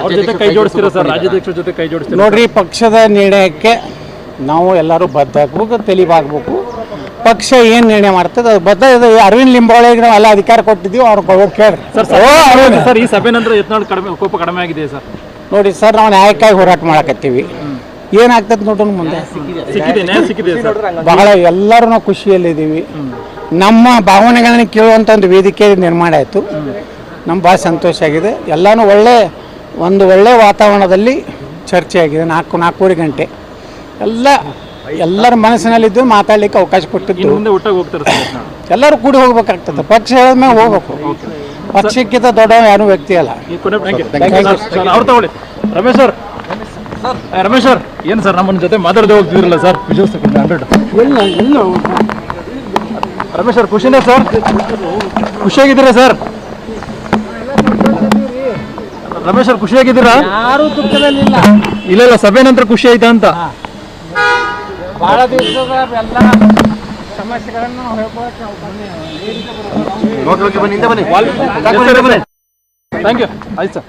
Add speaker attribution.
Speaker 1: ಅವ್ರ ಜೊತೆ ಕೈ ಜೋಡಿಸ್ತೀರಾ ಸರ್? ರಾಜ್ಯಾಧ್ಯಕ್ಷರ ಜೊತೆ ಕೈ ಜೋಡಿಸ್ತೀರಾ?
Speaker 2: ನೋಡ್ರಿ ಪಕ್ಷದ ನಿರ್ಣಯಕ್ಕೆ ನಾವು ಎಲ್ಲರೂ ಬದ್ಧ ಆಗ್ಬೇಕು ತೆಲಿವಾಗ್ಬೇಕು ಪಕ್ಷ ಏನು ನಿರ್ಣಯ ಮಾಡ್ತದೆ ಅದು ಬದ್ಧ ಇದು ಅರವಿಂದ್ ಲಿಂಬಾವಳಿಗೆ ನಾವು ಎಲ್ಲ ಅಧಿಕಾರ ಕೊಟ್ಟಿದ್ದೀವಿ ಅವ್ರು ಹೋಗಿ ಕೇಳ್ರಿ.
Speaker 1: ಸರ್ ಸರ್ ಈ ಸಭೆ ನಂತರ ಯತ್ನಾಳ್ ಕಡಿಮೆ ಕೋಪ ಕಡಿಮೆ ಆಗಿದೆ ಸರ್.
Speaker 2: ನೋಡಿ ಸರ್ ನಾವು ನ್ಯಾಯಕ್ಕಾಗಿ ಹೋರಾಟ ಮಾಡಕತ್ತೀವಿ. ಏನಾಗ್ತದೆ ನೋಡೋಣ ಮುಂದೆ.
Speaker 1: ಸಿಕ್ಕಿದೆ. ನ್ಯಾಯ ಸರ್.
Speaker 2: ಬಹಳ ಎಲ್ಲರೂ ನಾವು ಖುಷಿಯಲ್ಲಿದ್ದೀವಿ ನಮ್ಮ ಭಾವನೆಗಳನ್ನ ಕೇಳುವಂಥ ಒಂದು ವೇದಿಕೆ ನಿರ್ಮಾಣ ಆಯಿತು. ನಮ್ಗೆ ಭಾಳ ಸಂತೋಷ ಆಗಿದೆ. ಎಲ್ಲನೂ ಒಳ್ಳೆ ಒಂದು ಒಳ್ಳೆ ವಾತಾವರಣದಲ್ಲಿ ಚರ್ಚೆ ಆಗಿದೆ. ನಾಲ್ಕು ನಾಲ್ಕೂವರೆ ಗಂಟೆ. ಎಲ್ಲ ಎಲ್ಲರ ಮನಸ್ಸಿನಲ್ಲಿದ್ದು ಮಾತಾಡ್ಲಿಕ್ಕೆ ಅವಕಾಶ
Speaker 1: ಇನ್ನು
Speaker 2: ಕೊಟ್ಟಿದ್ದು
Speaker 1: ಮುಂದೆ ಒಟ್ಟಾಗಿ ಹೋಗ್ತಾರೆ ಸರ್
Speaker 2: ಎಲ್ಲರೂ ಕೂಡಿ ಹೋಗ್ಬೇಕಾಗ್ತದೆ. ಪಕ್ಷ ಹೇಳಿದ್ಮೇಲೆ ಹೋಗ್ಬೇಕು. ಪಕ್ಷಕ್ಕಿಂತ ದೊಡ್ಡ ಯಾರು ವ್ಯಕ್ತಿ ಅಲ್ಲ.
Speaker 1: ರಮೇಶ್ ಸರ್. ರಮೇಶ್ ಸರ್ ಏನು ಸರ್ ನಮ್ಮ ಜೊತೆ ಮಾತಾಡದೆ ಹೋಗ್ತಿದ್ರಲ್ಲ ಸರ್? ರಮೇಶ್ ಸರ್ ಖುಷಿನೇ ಸರ್? ಖುಷಿಯಾಗಿದ್ದೀರಾ ಸರ್? ರಮೇಶ್ ಸರ್ ಖುಷಿಯಾಗಿದ್ದೀರಾ
Speaker 2: ಯಾರು ದುಃಖದಲ್ಲಿಲ್ಲ.
Speaker 1: ಇಲ್ಲ ಇಲ್ಲ ಸಭೆ ನಂತರ ಖುಷಿ ಆಯ್ತಾ ಅಂತ?
Speaker 2: ಬಹಳ ದಿವಸದ ಎಲ್ಲ ಸಮಸ್ಯೆಗಳನ್ನು ಹೇಳ್ಕೊಳಕ್ಕೆ
Speaker 3: ಓಕೆ ಓಕೆ ಬನ್ನಿ ಹಿಂದೆ ಬನ್ನಿ.
Speaker 1: ಥ್ಯಾಂಕ್ ಯು ಆಯ್ತು ಸರ್.